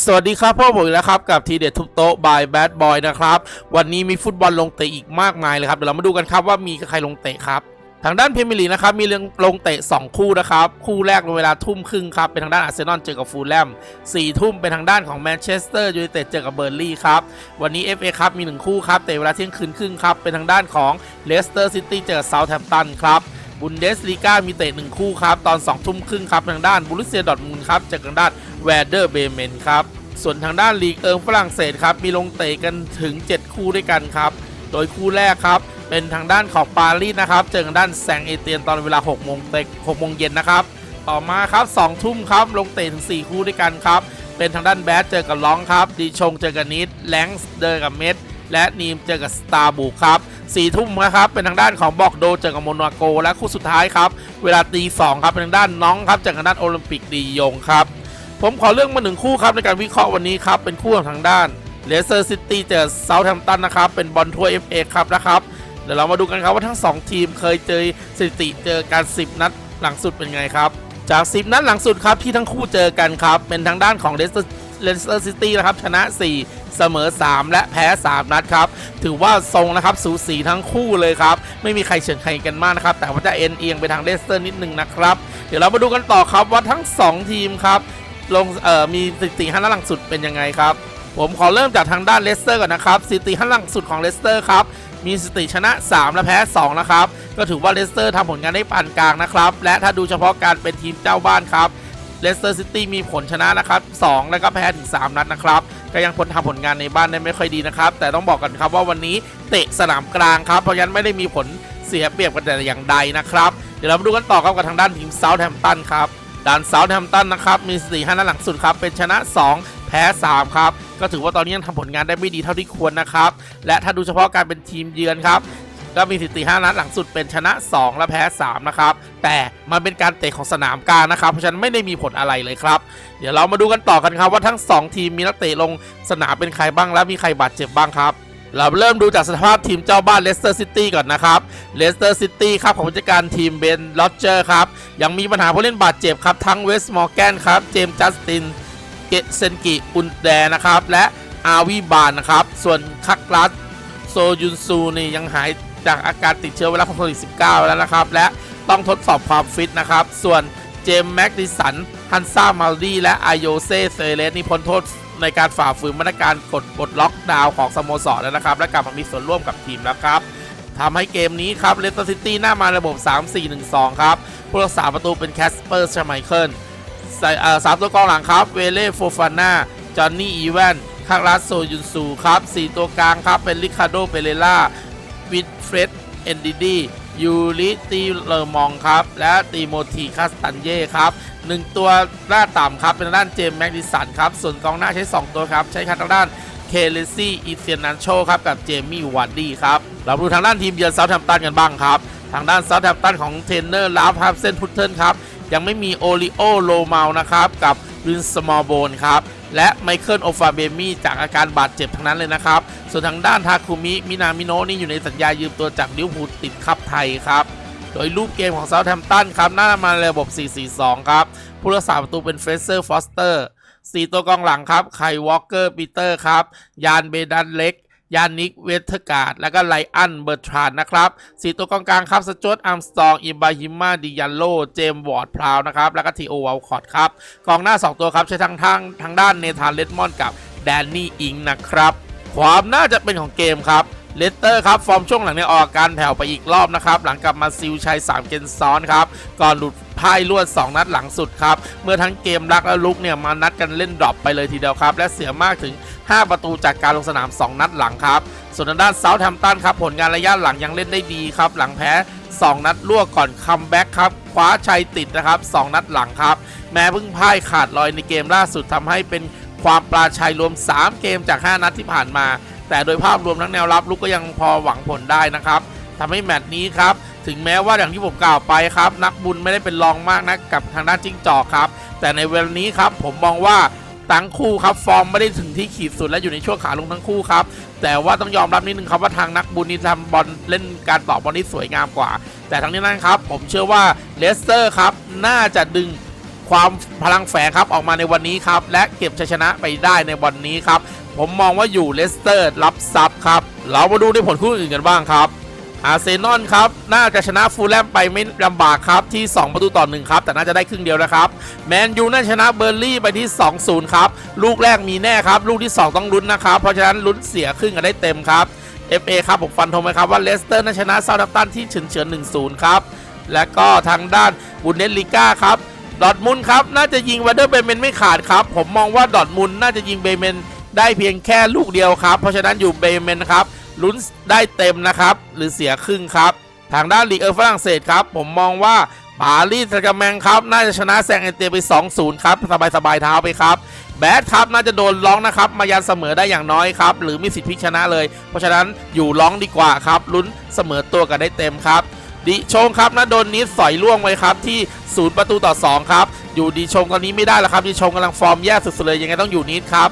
สวัสดีครับพ่อผมแล้วครับ กับทีเด็ดทุบโต๊ะบายแบดบอยนะครับ วันนี้มีฟุตบอลลงเตะอีกมากมายเลยครับ เดี๋ยวเรามาดูกันครับว่ามีใครลงเตะครับ ทางด้านพรีเมียร์ลีกนะครับ มีเรื่องลงเตะ 2 คู่นะครับ คู่แรกในเวลาทุ่มครึ่งครับ เป็นทางด้านอาร์เซนอลเจอกับฟูลแลม4ทุ่มเป็นทางด้านของแมนเชสเตอร์ยูไนเต็ดเจอกับเบอร์ลี่ครับ วันนี้ FA ครับมี 1 คู่ครับเตะเวลาเที่ยงคืนครึ่งครับเป็นทางด้านของเลสเตอร์ซิตี้เจอกับเซาท์แฮมป์ตันครับ บุนเดสลีกามีเตะหนึ่งคู่ครับ ตอน2ทุ่มครึ่งครับ ทางด้านบุรุษเซียดอทมุนครับเจอกับทางด้านแวร์เดอร์เบเมนครับ ส่วนทางด้านลีกเอิงฝรั่งเศสครับ มีลงเตะกันถึง 7 คู่ด้วยกันครับ โดยคู่แรกครับ เป็นทางด้านของปารีสนะครับเจอกับด้านแซงเอเตียนตอนเวลา6โมงเตะ6โมงเย็นนะครับต่อมาครับ2ทุ่มครับลงเตะถึง 4 คู่ด้วยกันครับเป็นทางด้านแบดเจอกับล้องครับดีชงเจอกับนิดแลงส์เจอกับเมด และนีมเจอกับสตาร์บุกครับสี่ทุ่มนะครับเป็นทางด้านของบอกโดเจอกับโมนาโก และคู่สุดท้ายครับ เวลาตีสองครับเป็นทางด้านน้องครับเจอกับด้านโอลิมปิกดียงครับ ผมขอเรื่องมาหนึ่งคู่ครับในการวิเคราะห์วันนี้ครับเป็นคู่ของทางด้านเลสเตอร์ซิตี้เจอเซาท์แฮมป์ตันนะครับเป็นบอลทัวร์ FA ครับนะครับเดี๋ยวเรามาดูกันครับว่าทั้ง 2 ทีมเคยเจอสถิติเจอการ 10 นัดหลังสุดเป็นไงครับ จาก 10 นัดหลังสุดครับที่ทั้งคู่เจอกันครับ เป็นทางด้านของเลสเตอร์ เลสเตอร์ซิตี้นะครับชนะ 4 เสมอ 3 และแพ้ 3 นัดครับ ถือว่าทรงนะครับสูสีทั้งคู่เลยครับ ไม่มีใครเฉือนใครกันมากนะครับ แต่ว่าจะเอ็นเอียงไปทางเลสเตอร์นิดนึงนะครับ เดี๋ยวเรามาดูกันต่อครับว่าทั้ง 2 ทีมครับลงเอ่อมีสถิติห้านัดหลังสุดเป็นยังไงครับ ผมขอเริ่มจากทางด้านเลสเตอร์ก่อนนะครับสถิติห้านัดหลังสุดของเลสเตอร์ครับมีสติชนะ 3 และแพ้ 2 นะครับ ก็ถือว่าเลสเตอร์ทำผลงานได้ปานกลางนะครับ และถ้าดูเฉพาะการเป็นทีมเจ้าบ้านครับ เลสเตอร์ซิตี้มีผลชนะนะครับ2แล้วก็แพ้ถึง 3 นัดนะครับ ก็ยังผลทำผลงานในบ้านได้ไม่ค่อยดีนะครับ แต่ต้องบอกกันครับว่าวันนี้เตะสนามกลางครับ เพราะฉะนั้นไม่ได้มีผลเสียเปรียบกันแต่อย่างใดนะครับ เดี๋ยวเรามาดูกันต่อครับกับทางด้านทีมเซาท์แฮมป์ตันครับด้านเซาท์แฮมป์ตันนะครับมีสถิติ5นัดหลังสุดครับเป็นชนะ 2แพ้3ครับ ก็ถือว่าตอนนี้ยังทำผลงานได้ไม่ดีเท่าที่ควรนะครับ และถ้าดูเฉพาะการเป็นทีมเยือนครับ ก็มีสถิติ5นัดหลังสุดเป็นชนะ 2 และแพ้ 3 นะครับ แต่มันเป็นการเตะของสนามกลางนะครับ เพราะฉะนั้นไม่ได้มีผลอะไรเลยครับ เดี๋ยวเรามาดูกันต่อกันครับว่าทั้ง 2 ทีมมีนักเตะลงสนามเป็นใครบ้างและมีใครบาดเจ็บบ้างครับเราเริ่มดูจากสภาพทีมเจ้าบ้านเลสเตอร์ซิตี้ก่อนนะครับ เลสเตอร์ซิตี้ครับของผู้จัดการทีมเบนลอ d เจอร์ครับ ยังมีปัญหาผู้เล่นบาดเจ็บครับ ทั้งเวสต์มอร์แกนครับ เจมส์จัสติน เกเซนกิ อุนแดนะครับ และอาวีบานนะครับ ส่วนคักรัสโซยุนซูนี่ยังหาย จากอาการติดเชื้อไวรัสโควิด -19 แล้วนะครับ และต้องทดสอบความฟิตนะครับ ส่วนเจมส์แม็กดิสัน ฮันซ่ามาลดีและอายโยเซเซเลสนี่พ้นโทษในการฝ่าฝืนมาตรการกดปลดล็อกดาวน์ของสโมสรแล้วนะครับ และกลับมามีส่วนร่วมกับทีมแล้วครับทำให้เกมนี้ครับเลสเตอร์ซิตี้หน้ามาระบบ 3-4-1-2 ครับผู้รักษาประตูเป็นแคสเปอร์ชไมเคิลใส่สามตัวกองหลังครับ เวเล่โฟฟาน่า จอห์นนี่อีแวนคารัสโซยุนซูครับ 4 ตัวกลางครับ เป็นริคาโด เปเรล่า วิดเฟรดเอนดิดียูริตีเลอมองครับ และตีโมทีคาสตันเย่ครับหนึ่งตัวหน้าต่ำครับ เป็นด้านเจมส์แม็กดิสันครับ ส่วนกองหน้าใช้ 2 ตัวครับ ใช้ทางด้านเคเลซี่อีเซียนันโชครับ กับเจมี่วาร์ดี้ครับ เราดูทางด้านทีมเยือนเซาท์แฮมป์ตันกันบ้างครับ ทางด้านเซาท์แฮมป์ตันของเทรนเนอร์ลาฟครับเส้นพุตเทิลครับ ยังไม่มีโอริโอโลเมานะครับกับ รินสมอลโบนครับ และไมเคิลโอฟาเบมี่จากอาการบาดเจ็บทั้งนั้นเลยนะครับ ส่วนทางด้านทาคุมิ มินามิโนะนี่อยู่ในสัญญายืมตัวจากลิวพูติดคับไทยครับโดยรูปเกมของเซาท์แฮมป์ตันครับหน้ามาระบบ 4-4-2 ครับ ผู้รักษาประตูเป็นเฟรเซอร์ ฟอสเตอร์สี่ตัวกองหลังครับ ไควอลเกอร์ ปีเตอร์ ครับ ยานเบดันเล็ก ยานิก เวเทการ์ด แล้วก็ไลอัน เบอร์ทรานนะครับสี่ตัวกองกลางครับสจวตอาร์มสตอง อิบาฮิมาดิยันโล เจมวอร์ดพราวนะครับ แล้วก็ทีโอวอลคอตครับ กองหน้า 2 ตัวครับ ใช้ทางทางทางด้านเนธานเลดมอนกับแดนนี่อิงนะครับ ความน่าจะเป็นของเกมครับเลสเตอร์ครับ ฟอร์มช่วงหลังเนี่ยออกการแผ่วไปอีกรอบนะครับ หลังกลับมาซิลชัย 3 เกมซ้อนครับ ก่อนหลุด พ่ายรวด 2 นัดหลังสุดครับ เมื่อทั้งเกมรักและลุกเนี่ยมานัดกันเล่นดรอปไปเลยทีเดียวครับ และเสียมากถึง 5 ประตูจากการลงสนาม 2 นัดหลังครับ ส่วนทางด้านเซาท์แฮมป์ตันครับผลงานระยะหลังยังเล่นได้ดีครับ หลังแพ้ 2 นัดลวกก่อนคัมแบ็กครับคว้าชัยติดนะครับ 2 นัดหลังครับ แม้เพิ่งพ่ายขาดลอยในเกมล่าสุดทำให้เป็นความปราชัยรวม 3 เกมจาก 5 นัดที่ผ่านมา แต่โดยภาพรวมทั้งแนวรับลุกก็ยังพอหวังผลได้นะครับทำให้แมตช์นี้ครับ ถึงแม้ว่าอย่างที่ผมกล่าวไปครับ นักบุญไม่ได้เป็นรองมากนะกับทางด้านจิ้งจอกครับ แต่ในเวลานี้ครับผมมองว่าทั้งคู่ครับฟอร์มไม่ได้ถึงที่ขีดสุดและอยู่ในช่วงขาลงทั้งคู่ครับแต่ว่าต้องยอมรับนิดนึงครับว่าทางนักบุญนี่ทำบอลเล่นการต่อบอลที่สวยงามกว่า แต่ทั้งนี้นั้นครับ ผมเชื่อว่าเลสเตอร์ครับน่าจะดึงความพลังแฝงครับออกมาในวันนี้ครับและเก็บชัยชนะไปได้ในวันนี้ครับผมมองว่าอยู่เลสเตอร์รับซับครับเรามาดูในผลคู่อื่นกันบ้างครับ อาร์เซนอลครับ น่าจะชนะฟูลแลมไปไม่ลำบากครับ ที่ 2 ประตูต่อ 1 ครับ แต่น่าจะได้ครึ่งเดียวนะครับ แมนยูน่าชนะเบอร์ลี่ไปที่ 2-0 ครับ ลูกแรกมีแน่ครับ ลูกที่ 2 ต้องลุ้นนะครับ เพราะฉะนั้นลุ้นเสียครึ่งกันได้เต็มครับ FA ครับผมฟันธงไปครับว่าเลสเตอร์น่าชนะเซาท์แฮมป์ตันที่เฉือนเฉือนๆ1-0 ครับ และก็ทางด้านบุนเดสลิก้าครับดอทมุนครับน่าจะยิงวัเดอร์เบเมนไม่ขาดครับผมมองว่าดอทมุนน่าจะยิงเบเมน ได้เพียงแค่ลูกเดียวครับ เพราะฉะนั้นอยู่เบเมนครับลุ้นได้เต็มนะครับหรือเสียครึ่งครับ ทางด้านลีกเออฝรั่งเศสครับ ผมมองว่าปารีสแซงต์แร์แมงครับ น่าจะชนะแซงเอเตียไป 2-0 ครับ สบายๆเท้าไปครับ แบดครับ น่าจะโดนร้องนะครับ มายันเสมอได้อย่างน้อยครับ หรือมีสิทธิ์พลิกชนะเลย เพราะฉะนั้นอยู่ร้องดีกว่าครับ ลุ้นเสมอตัวกันได้เต็มครับ ดิชงครับนะโดนนิดสอยล่วงไว้ครับ ที่ศูนย์ประตูต่อ 2 ครับ อยู่ดิชงตอนนี้ไม่ได้แล้วครับดิชงกำลังฟอร์มแย่สุดๆเลยยังไงต้องอยู่นิดครับ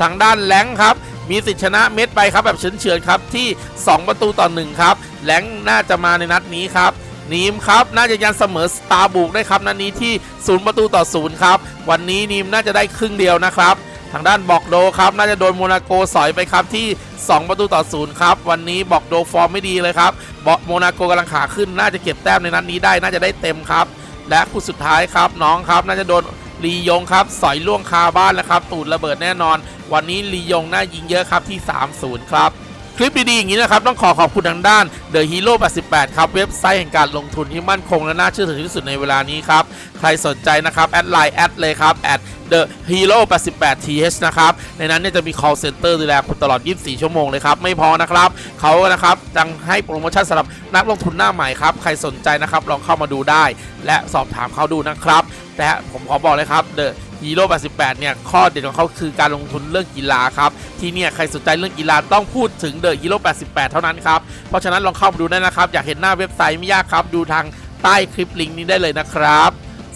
สังด้านแหลงครับ มีสิทธิชนะเม็ดไปครับแบบเฉือนๆครับที่ 2 ประตูต่อ1ครับแหลงน่าจะมาในนัดนี้ครับนีมครับน่าจะยันเสมอสตาร์บุกได้ครับนัดนี้ที่ 0 ประตูต่อ0ครับวันนี้นีมน่าจะได้ครึ่งเดียวนะครับทางด้านบอกโดครับน่าจะโดนโมนาโกสอยไปครับที่ 2 ประตูต่อ0ครับวันนี้บอกโดฟอร์มไม่ดีเลยครับบอกโมนาโกกำลังขาขึ้นน่าจะเก็บแต้มในนัดนี้ได้น่าจะได้เต็มครับ และคู่สุดท้ายครับน้องครับน่าจะโดน ลียงครับสอยล่วงคาบ้านแล้วครับ ตูดระเบิดแน่นอน วันนี้ลียงน่ายิงเยอะครับที่ 3-0 ครับคลิปดีๆอย่างนี้นะครับ ต้องขอขอบคุณทางด้าน The Hero 88 ครับ เว็บไซต์แห่งการลงทุนที่มั่นคงและน่าเชื่อถือที่สุดในเวลานี้ครับ ใครสนใจนะครับแอดไลน์แอดเลยครับแอด The Hero 88 th นะครับ ในนั้นเนี่ยจะมี call center ดูแลคุณตลอด 24 ชั่วโมงเลยครับ ไม่พอนะครับเขานะครับยังให้โปรโมชั่นสำหรับนักลงทุนหน้าใหม่ครับ ใครสนใจนะครับ ลองเข้ามาดูได้ และสอบถามเขาดูนะครับ แต่ผมขอบอกเลยครับ The ฮีโร่88 เนี่ย ข้อเด่นของเขาคือการลงทุนเรื่องกีฬาครับ ที่เนี่ย ใครสนใจเรื่องกีฬาต้องพูดถึงเดอะฮีโร่88 เท่านั้นครับ เพราะฉะนั้นลองเข้ามาดูได้นะครับ อยากเห็นหน้าเว็บไซต์ไม่ยากครับ ดูทางใต้คลิปลิงก์นี้ได้เลยนะครับ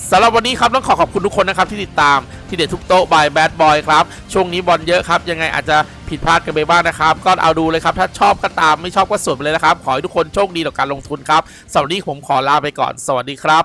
สำหรับวันนี้ครับต้องขอขอบคุณทุกคนนะครับที่ติดตามที่เด็ดทุกโต๊ะบายแบดบอยครับ ช่วงนี้บอลเยอะครับ ยังไงอาจจะผิดพลาดกันไปบ้างนะครับ ก็เอาดูเลยครับ ถ้าชอบก็ตามไม่ชอบก็สวนไปเลยนะครับ ขอให้ทุกคนโชคดีต่อการลงทุนครับสำหรับวันนี้ผมขอลาไปก่อน สวัสดีครับ